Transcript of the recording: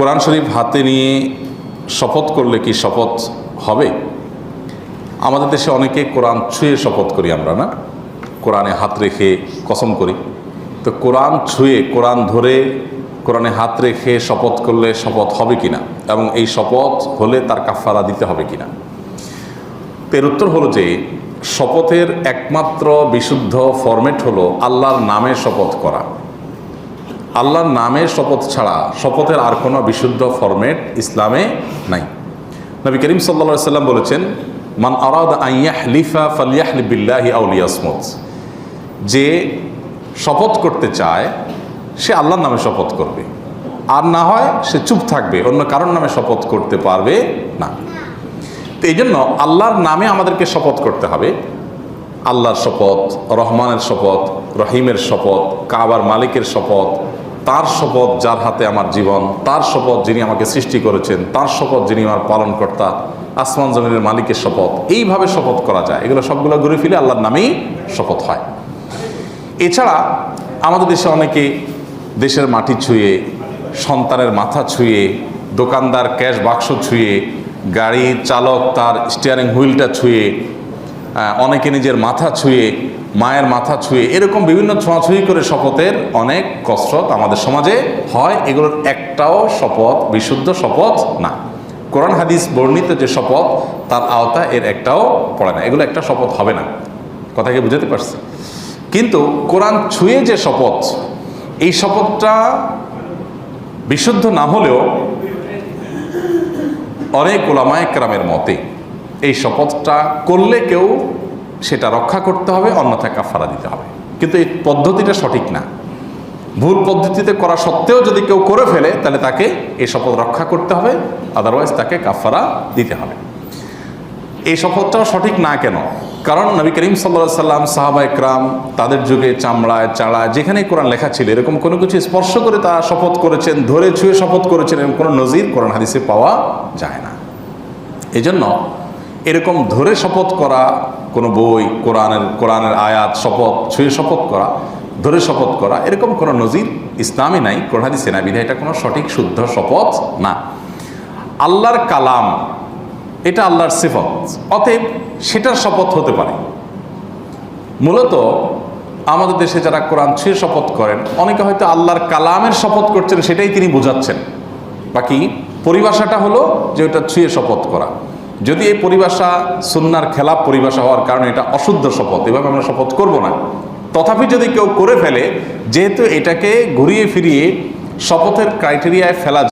কোরআন শরীফ হাতে নিয়ে শপথ করলে কি শপথ হবে? আমাদের দেশে অনেকে কোরআন ছুঁয়ে শপথ করি আমরা, না? কোরআনে হাত রেখে কসম করি। তো কোরআন ছুঁয়ে, কোরআন ধরে কোরআনে হাত রেখে শপথ করলে শপথ হবে কিনা? এবং এই শপথ হলে তার কাফারা দিতে হবে কিনা? তো এর উত্তর হলো যে, শপথের একমাত্র বিশুদ্ধ ফরম্যাট হলো আল্লাহর নামে শপথ করা। আল্লাহর নামের শপথ ছাড়া, শপথের আর কোনো বিশুদ্ধ ফরম্যাট ইসলামে নাই। নবী করিম সাল্লা সাল্লাম বলেছেন, মান আরাদ আইয়াহ লিফা ফালিয়াহলি বিল্লাহি আউলিয়াসমত যে শপথ করতে চায়, সে আল্লাহর নামে শপথ করবে। আর না হয় সে চুপ থাকবে, অন্য কারোর নামে শপথ করতে পারবে না। তো এই জন্য আল্লাহর নামে আমাদেরকে শপথ করতে হবে। আল্লাহর শপথ, রহমানের শপথ, রহিমের শপথ, কাবার মালিকের শপথ তার শপথ যার হাতে আমার জীবন, তার শপথ যিনি আমাকে সৃষ্টি করেছেন, তার শপথ যিনি আমার পালনকর্তা, আসমান জমিনের মালিকের শপথ। এইভাবে শপথ করা যায়। এগুলো সবগুলো ঘুরে ফিরে আল্লাহর নামেই শপথ হয়। এছাড়া আমাদের দেশে অনেকে দেশের মাটি ছুঁয়ে, সন্তানের মাথা ছুঁয়ে, দোকানদার ক্যাশ বাক্স ছুঁয়ে, গাড়ির চালক তার স্টিয়ারিং হুইলটা ছুঁয়ে অনেকে নিজের মাথা ছুঁয়ে, মায়ের মাথা ছুঁয়ে এরকম বিভিন্ন ছোঁয়াছুঁয়ি করে শপথের অনেক কসরত আমাদের সমাজে হয়। এগুলোর একটাও শপথ, বিশুদ্ধ শপথ না। কোরআন হাদিস বর্ণিত যে শপথ, তার আওতা এর একটাও পড়ে না। এগুলো একটা শপথ হবে না। কথাকে বুঝাতে পারছি? কিন্তু কোরআন ছুঁয়ে যে শপথ, এই শপথটা বিশুদ্ধ না হলেও অনেক ওলামায় ক্রামের মতে এই শপথটা করলে কেউ সেটা রক্ষা করতে হবে, অন্যথায় কাফারা দিতে হবে। কিন্তু এই পদ্ধতিটা সঠিক না। ভুল পদ্ধতিতে করা সত্ত্বেও যদি কেউ করে ফেলে, তাহলে তাকে এই শপথ রক্ষা করতে হবে আদারওয়াইজ তাকে কাফারা দিতে হবে। এই শপথটাও সঠিক না কেন? কারণ নবী করিম সাল্লা সাল্লাম, সাহাবা একরাম, তাদের যুগে চামড়ায়, চাড়ায় যেখানে কোরআন লেখা ছিল, এরকম কোনো কিছু স্পর্শ করে তারা শপথ করেছেন, ধরে ছুঁয়ে শপথ করেছেন, এরকম কোনো নজির কোরআন হাদিসে পাওয়া যায় না। এই জন্য এরকম ধরে শপথ করা কোনো বই, কোরআনের কোরআনের আয়াত, শপথ, ছুঁয়ে শপথ করা, ধরে শপথ করা, এরকম কোনো নজির ইসলামই নাই কোরআন বিধায় এটা কোনো সঠিক, শুদ্ধ শপথ না। আল্লাহর কালাম, এটা আল্লাহর সিফত। অতএব সেটার শপথ হতে পারে। মূলত আমাদের দেশে যারা কোরআন ছুঁয়ে শপথ করেন, অনেকে হয়তো আল্লাহর কালামের শপথ করছেন, সেটাই তিনি বোঝাচ্ছেন। বাকি পরিভাষাটা হলো যে ওটা ছুঁয়ে শপথ করা। যদি এই পরিভাষা সুন্নার খেলাপ পরিভাষা হওয়ার কারণে এটা অশুদ্ধ শপথ, এভাবে আমরা শপথ করব না। তথাপি যদি কেউ করে ফেলে, যেহেতু এটাকে ঘুরিয়ে ফিরিয়ে শপথের ক্রাইটেরিয়ায় ফেলা